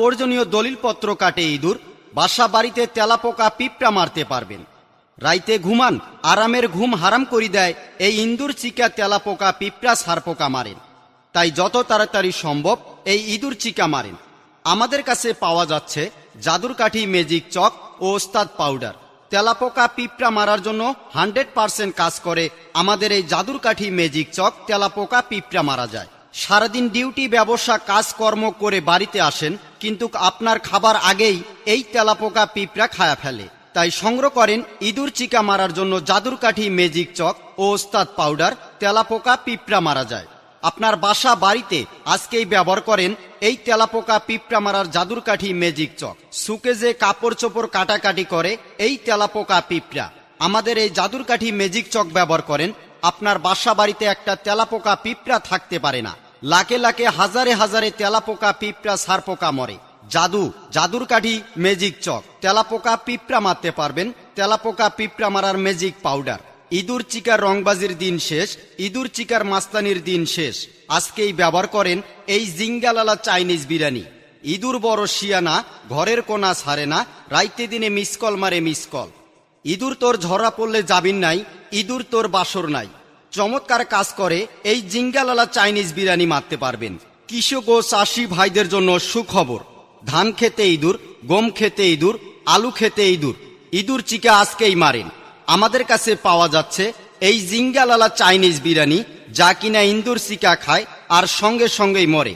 প্রয়োজনীয় দলিলপত্র কাটে ইঁদুর, বাসা বাড়িতে তেলাপোকা পিঁপড়া মারতে পারবেন। রাইতে ঘুমান, আরামের ঘুম হারাম করি দেয়, এই ইন্দুর চিকা তেলাপোকা পিঁপড়া সারপোকা মারেন। তাই যত তাড়াতাড়ি সম্ভব এই ইঁদুর চিকা মারেন। আমাদের কাছে পাওয়া যাচ্ছে জাদুর কাঠি ম্যাজিক চক ও ওস্তাদ পাউডার। তেলাপোকা পিঁপড়া মারার জন্য হান্ড্রেড পার্সেন্ট কাজ করে আমাদের এই জাদুর কাঠি ম্যাজিক চক তেলাপোকা পিঁপড়া মারা যায়। সারাদিন ডিউটি, ব্যবসা, কাজকর্ম করে বাড়িতে আসেন, কিন্তু আপনার খাবার আগেই এই তেলাপোকা পিঁপড়া খায়া ফেলে। তাই সংগ্রহ করেন ইঁদুর চিকা মারার জন্য জাদুর কাঠি ম্যাজিক চক ও ওস্তাদ পাউডার, তেলাপোকা পিঁপড়া মারা যায়। আপনার বাসা বাড়িতে আজকেই ব্যবহার করেন এই তেলাপোকা পিঁপড়া মারার জাদুর কাঠি ম্যাজিক চক। সুকে যে কাপড় চোপড় কাটাকাটি করে এই তেলাপোকা পিঁপড়া। আমাদের এই জাদুর কাঠি ম্যাজিক চক ব্যবহার করেন আপনার বাসা বাড়িতে একটা তেলাপোকা পিঁপড়া থাকতে পারে না। লাখে লাখে, হাজারে হাজারে তেলাপোকা পিঁপড়া সারপোকা মরে। জাদু, জাদুর কাঠি ম্যাজিক চক তেলাপোকা পিঁপড়া মারতে পারবেন। তেলাপোকা পিঁপড়া মারার ম্যাজিক পাউডার ইঁদুর চিকার রংবাজির দিন শেষ, ইঁদুর চিকার মাস্তানির দিন শেষ। আজকেই ব্যবহার করেন এই জিঙ্গালালা চাইনিজ বিরিয়ানি। ইঁদুর বড় শিয়ানা ঘরের কোনা ছাড়ে না, রাইতে দিনে মিসকল মারে মিসকল ইঁদুর তোর ঝরা পড়লে যাবিন নাই, ইঁদুর তোর বাসর নাই। চমৎকার কাজ করে এই জিঙ্গালালা চাইনিজ বিরিয়ানি মারতে পারবেন। কৃষক ও চাষি ভাইদের জন্য সুখবর। ধান খেতে ইঁদুর গম খেতে ইঁদুর আলু খেতে ইঁদুর। ইঁদুর চিকা আজকেই মারেন। আমাদের কাছে পাওয়া যাচ্ছে এই জিঙ্গালালা চাইনিজ বিরিয়ানি যা কিনা ইন্দুর চিকা খায় আর সঙ্গে সঙ্গেই মরে।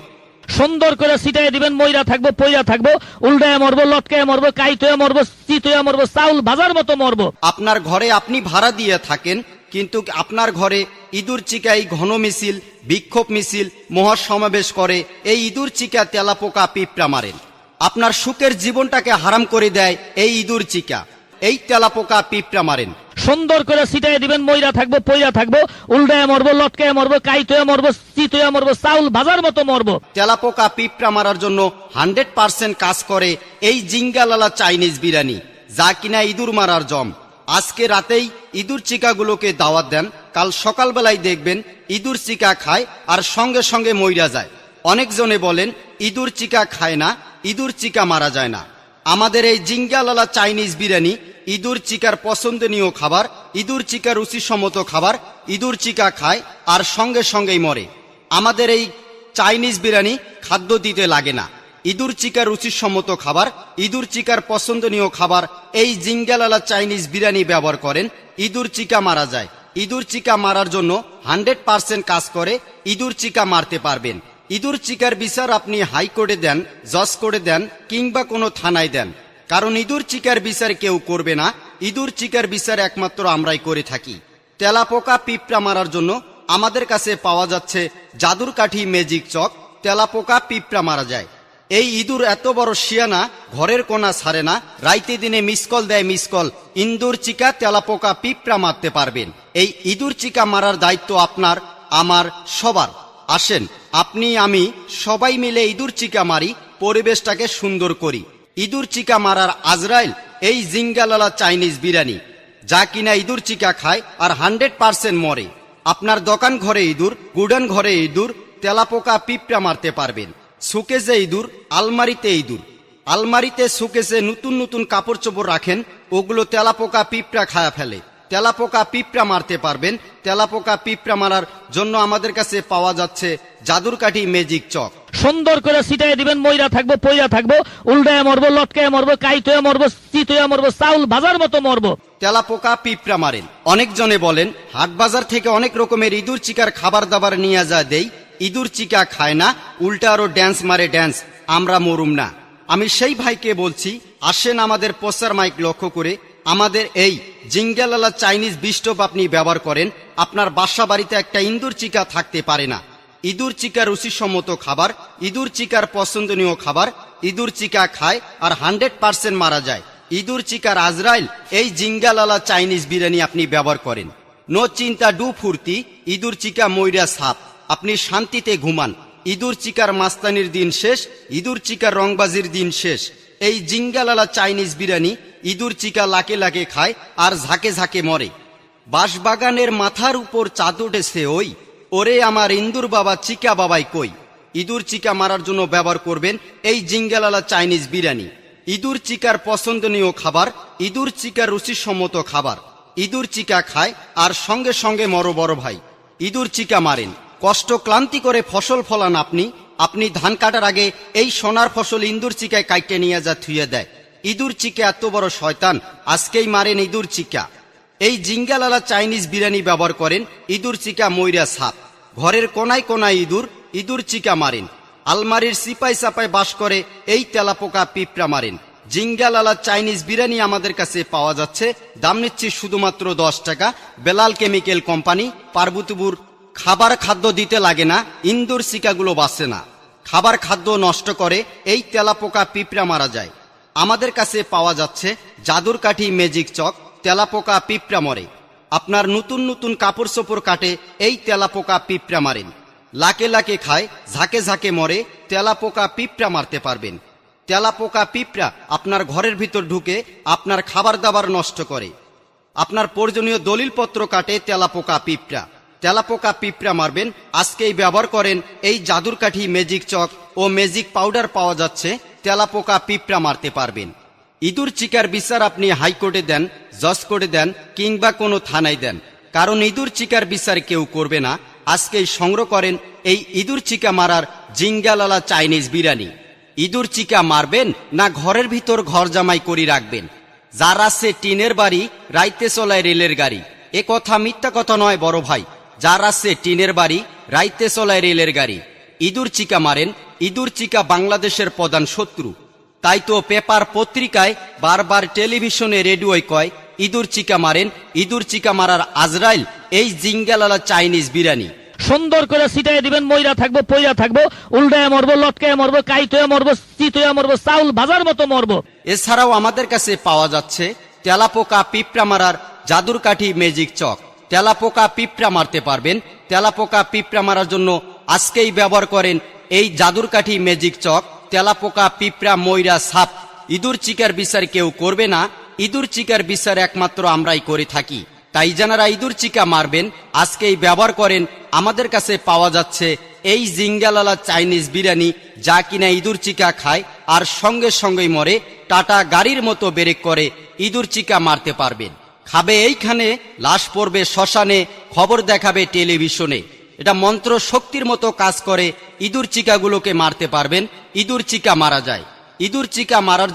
সুন্দর করে ছিটাই দিবেন ময়রা থাকব পয়রা থাকব উল্টায় মরবো লটকায় মরবো কাইতয়ে মরবো চিতয়ে মরবো চাউল ভাজার মতো মরবো। আপনার ঘরে আপনি ভাড়া দিয়ে থাকেন কিন্তু আপনার ঘরে ইঁদুর চিকাই ঘন মিছিল বিক্ষোভ মিছিল মহাসমাবেশ করে এই ইঁদুর চিকা তেলাপোকা পিঁপড়া মারেন। আপনার সুখের জীবনটাকে হারাম করে দেয় এই ইঁদুর চিকা। এই তেলাপোকা পিঁপড়া মারেন। সুন্দর করে ছিটাই দিবেন ময়রা থাকব পয়রা থাকব উল্টায় মরবো লটকায় মরবো কাইতয়ে মরবো চিতয়ে মরবো চাউল ভাজার মতো মরবো। তেলাপোকা পিঁপড়া মারার জন্য হান্ড্রেড পার্সেন্ট কাজ করে এই জিঙ্গালালা চাইনিজ বিরিয়ানি যা কিনা ইঁদুর মারার জম। আজকে রাতেই ইঁদুর চিকাগুলোকে দাওয়াত দেন। কাল সকালবেলায় দেখবেন ইঁদুর চিকা খায় আর সঙ্গে সঙ্গে মইরা যায়। অনেকজনে বলেন, ইঁদুর চিকা খায় না, ইঁদুর চিকা মারা যায় না। আমাদের এই জিঙ্গালালা চাইনিজ বিরিয়ানি, ইঁদুর চিকার পছন্দনীয় খাবার, ইঁদুর চিকার রুচিসম্মত খাবার, ইঁদুর চিকা খায় আর সঙ্গে সঙ্গেই মরে। আমাদের এই চাইনিজ বিরিয়ানি খাদ্য দিতে লাগে না। ইঁদুর চিকার রুচিসম্মত খাবার, ইঁদুর চিকার পছন্দনীয় খাবার, এই জিঙ্গালালা চাইনিজ বিরিয়ানি ব্যবহার করেন, ইঁদুর চিকা মারা যায়। ইঁদুর চিকা মারার জন্য হান্ড্রেড পার্সেন্ট কাজ করে, ইঁদুর চিকা মারতে পারবেন। ইঁদুর চিকার বিচার আপনি হাইকোর্টে দেন, জজ করে দেন, কিংবা কোনো থানায় দেন। কারণ ইঁদুর চিকার বিচার কেউ করবে না, ইঁদুর চিকার বিচার একমাত্র আমরাই করে থাকি। তেলাপোকা পিঁপড়া মারার জন্য আমাদের কাছে পাওয়া যাচ্ছে জাদুর কাঠি ম্যাজিক চক, তেলাপোকা পিঁপড়া মারা যায়। এই ইঁদুর এত বড় শিয়ানা ঘরের কোনা ছাড়ে না, রাইতে দিনে মিসকল দেয় মিসকল ইন্দুর চিকা তেলাপোকা পিঁপড়া মারতে পারবেন। এই ইঁদুর চিকা মারার দায়িত্ব আপনার, আমার, সবার। আসেন, আপনি, আমি সবাই মিলে ইঁদুর চিকা মারি, পরিবেশটাকে সুন্দর করি। ইঁদুর চিকা মারার আজরাইল, এই জিঙ্গালালা চাইনিজ বিরিয়ানি। যা কিনা ইঁদুর চিকা খায় আর হান্ড্রেড পার্সেন্ট মরে। আপনার দোকান ঘরে ইঁদুর, গুডান ঘরে ইঁদুর, তেলাপোকা পিঁপড়া মারতে পারবেন। সুকেজে ইঁদুর আলমারিতে ইঁদুর। আলমারিতে সুকেজে নতুন নতুন কাপড় চোপড় রাখেন ওগুলো তেলাপোকা পিঁপড়া খায়া ফেলে। তেলাপোকা পিঁপড়া মারতে পারবেন তেলাপোকা পিঁপড়া মারার জন্য আমাদের কাছে পাওয়া যাচ্ছে জাদুর কাঠি ম্যাজিক চক। সুন্দর করে ছিটাই দিবেন ময়রা থাকব পয়রা থাকব উল্টায় মরবো লটকায় মরবো কাইতয়ে মরবো চিতয়ে মরবো চাউল ভাজার মতো মরবো। তেলাপোকা পিঁপড়া মারেন। অনেকজনে বলেন হাট বাজার থেকে অনেক রকমের ইঁদুর চিকার খাবার দাবার নিয়ে যা দেই ইঁদুর চিকা খায় না, উল্টা আরও ড্যান্স মারে ড্যান্স আমরা মরুম না। আমি সেই ভাইকে বলছি, আসেন আমাদের পোস্টার মাইক লক্ষ্য করে, আমাদের এই জিঙ্গেলালা চাইনিজ বিস্টোপ আপনি ব্যবহার করেন, আপনার বাসা বাড়িতে একটা ইন্দুর চিকা থাকতে পারে না। ইঁদুর চিকা রুচিসম্মত খাবার, ইঁদুর চিকার পছন্দনীয় খাবার, ইঁদুর চিকা খায় আর হান্ড্রেড পার্সেন্ট মারা যায়। ইঁদুর চিকার আজরাইল এই জিঙ্গালালা চাইনিজ বিরিয়ানি আপনি ব্যবহার করেন। নো চিন্তা, ডু ফুর্তি, ইঁদুর চিকা ময়রা সাপ। আপনি শান্তিতে ঘুমান। ইঁদুর চিকার মাস্তানির দিন শেষ, ইঁদুর চিকার রংবাজির দিন শেষ। এই জিঙ্গালালা চাইনিজ বিরিয়ানি ইঁদুর চিকা লাকে লাকে খায় আর ঝাঁকে ঝাঁকে মরে। বাঁশবাগানের মাথার উপর চাঁদ উঠেছে ওই। ওরে আমার ইন্দুর বাবা, চিকা বাবাই কই? ইঁদুর চিকা মারার জন্য ব্যবহার করবেন এই জিঙ্গালালা চাইনিজ বিরিয়ানি। ইঁদুর চিকার পছন্দনীয় খাবার, ইঁদুর চিকার রুচিসম্মত খাবার। ইঁদুর চিকা খায় আর সঙ্গে সঙ্গে মরো বড় ভাই। ইঁদুর চিকা মারেন। কষ্ট ক্লান্তি করে ফসল ফলান আপনি আপনি ধান কাটার আগে এই সোনার ফসল ইঁদুর চিকায় কাইটে নিয়ে যা থুয়ে দেয়। ইঁদুর চিকা এত বড় শয়তান, আজকেই মারেন ইঁদুর চিকা। এই জিঙ্গালালা চাইনিজ বিরিয়ানি ব্যবহার করেন, ইঁদুর চিকা ময়রা সাপ। ঘরের কোনায় কোনায় ইঁদুর ইঁদুর চিকা মারেন। আলমারির সিপাই সাপাই বাস করে এই তেলাপোকা পিঁপড়া মারেন। জিঙ্গালালা চাইনিজ বিরিয়ানি আমাদের কাছে পাওয়া যাচ্ছে, দাম নিচ্ছি শুধুমাত্র দশ টাকা, বেলাল কেমিক্যাল কোম্পানি, পার্বতীপুর খাবার খাদ্য দিতে লাগে না, ইন্দুর চিকাগুলো বাঁচে না। খাবার খাদ্য নষ্ট করে এই তেলাপোকা পিঁপড়া মারা যায়। আমাদের কাছে পাওয়া যাচ্ছে জাদুর কাঠি ম্যাজিক চক, তেলাপোকা পিঁপড়া মরে। আপনার নতুন নতুন কাপড় চোপড় কাটে এই তেলাপোকা পিঁপড়া মারেন। লাকে লাকে খায়, ঝাঁকে ঝাঁকে মরে, তেলাপোকা পিঁপড়া মারতে পারবেন। তেলাপোকা পিঁপড়া আপনার ঘরের ভিতর ঢুকে আপনার খাবার দাবার নষ্ট করে। আপনার প্রয়োজনীয় দলিলপত্র কাটে তেলাপোকা পিঁপড়া। তেলাপোকা পিঁপড়া মারবেন। আজকেই ব্যবহার করেন এই জাদুর কাঠি ম্যাজিক চক ও ম্যাজিক পাউডার পাওয়া যাচ্ছে, তেলাপোকা পিঁপড়া মারতে পারবেন। ইঁদুর চিকার বিচার আপনি হাইকোর্টে দেন, জজ কোর্টে দেন, কিংবা কোনো থানায় দেন। কারণ ইঁদুর চিকার বিচার কেউ করবে না। আজকেই সংগ্রহ করেন এই ইঁদুর চিকা মারার জিঙ্গালালা চাইনিজ বিরিয়ানি। ইঁদুর চিকা মারবেন না ঘরের ভিতর ঘর জামাই করি রাখবেন। যার আছে টিনের বাড়ি, রাইতে চলায় রেলের গাড়ি। এ কথা মিথ্যা কথা নয়, বড় ভাই। যার আছে টিনের বাড়ি রাইতে চলায় রেলের গাড়ি। ইঁদুর চিকা মারেন ইঁদুর চিকা বাংলাদেশের প্রধান শত্রু। তাই তো পেপার পত্রিকায় বারবার টেলিভিশনে রেডিওয় কয় ইঁদুর চিকা মারেন ইঁদুর চিকা মারার আজরাইল এই জিঙ্গালালা চাইনিজ বিরিয়ানি সুন্দর করে ছিটাই দিবেন ময়রা থাকব পয়রা থাকব উল্টায় মরবো লটকায় মরবো কাইতয়ে মরবো চিতয়ে মরবো চাউল ভাজার মতো মরবো। এছাড়াও আমাদের কাছে পাওয়া যাচ্ছে তেলাপোকা পিঁপড়া মারার জাদুর কাঠি ম্যাজিক চক। তেলাপোকা পিঁপড়া মারতে পারবেন। তেলাপোকা পিঁপড়া মারার জন্য আজকেই ব্যবহার করেন এই জাদুর কাঠি ম্যাজিক চক, তেলাপোকা পিঁপড়া, ময়রা, সাপ। ইঁদুর চিকার বিচার কেউ করবে না। ইঁদুর চিকার বিচার একমাত্র আমরাই করে থাকি। তাই যারা ইঁদুর চিকা মারবেন, আজকেই ব্যবহার করেন। আমাদের কাছে পাওয়া যাচ্ছে এই জিঙ্গালালা চাইনিজ বিরিয়ানি, যা কিনা ইঁদুর চিকা খায় আর সঙ্গে সঙ্গেই মরে। টাটা গাড়ির মতো বেরেক করে ইঁদুর চিকা মারতে পারবেন। খাবে এইখানে, লাশ পড়বে শ্মশানে, খবর দেখাবে টেলিভিশনে। এটা মন্ত্র শক্তির মতো কাজ করে, ইঁদুর চিকাগুলোকে মারতে পারবেন, ইঁদুর চিকা মারা যায়। ইঁদুর চিকা মারার